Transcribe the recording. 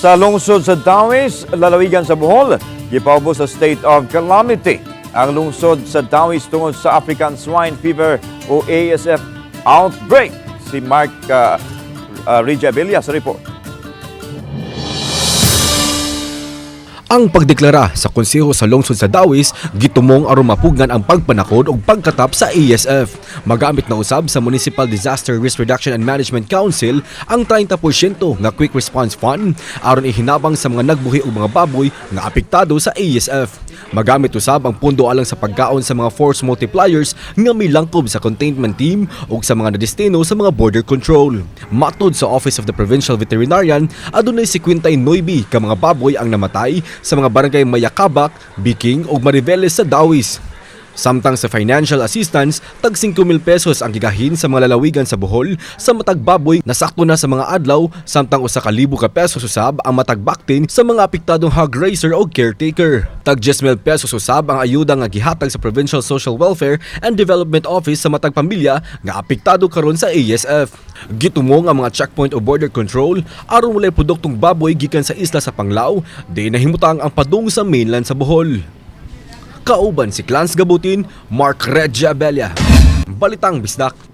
Sa lungsod sa Dawis, lalawigan sa Bohol, gipaubos sa state of calamity. Ang lungsod sa Dawis tungod sa African Swine Fever o ASF outbreak. Si Mark uh, uh, Rijabilia sa report. Ang pagdeklara sa konseho sa lungsod sa Dawis, gitumong aron ang pagpanakod ug pagkatap sa ASF. Magamit na usab sa Municipal Disaster Risk Reduction and Management Council ang 30% nga Quick Response Fund aron ihinabang sa mga nagbuhi ug mga baboy nga apektado sa ASF. Magamit usab ang pundo alang sa pagkaon sa mga force multipliers nga milangkob sa containment team ug sa mga nadestino sa mga border control. Matod sa Office of the Provincial Veterinarian, adunay 59 ka mga baboy ang namatay sa mga barangay Mayakabak, Biking ug Mariveles sa Dawis. Samtang sa financial assistance, tag 5,000 pesos ang gigahin sa mga lalawigan sa Bohol sa matag baboy na sakto na sa mga adlaw, samtang usa ka pesos usab ang matag baktin sa mga apektadong hog raiser o caretaker. Tag 10,000 pesos usab ang ayuda nga gihatag sa Provincial Social Welfare and Development Office sa matag pamilya nga apektado karon sa ASF. Gitumong ang mga checkpoint o border control aron walay produktong baboy gikan sa isla sa Panglao, di nahimutang ang padung sa mainland sa Bohol. Kauban si Clans Gabutin, Mark Regia Abella. Balitang Bisdak.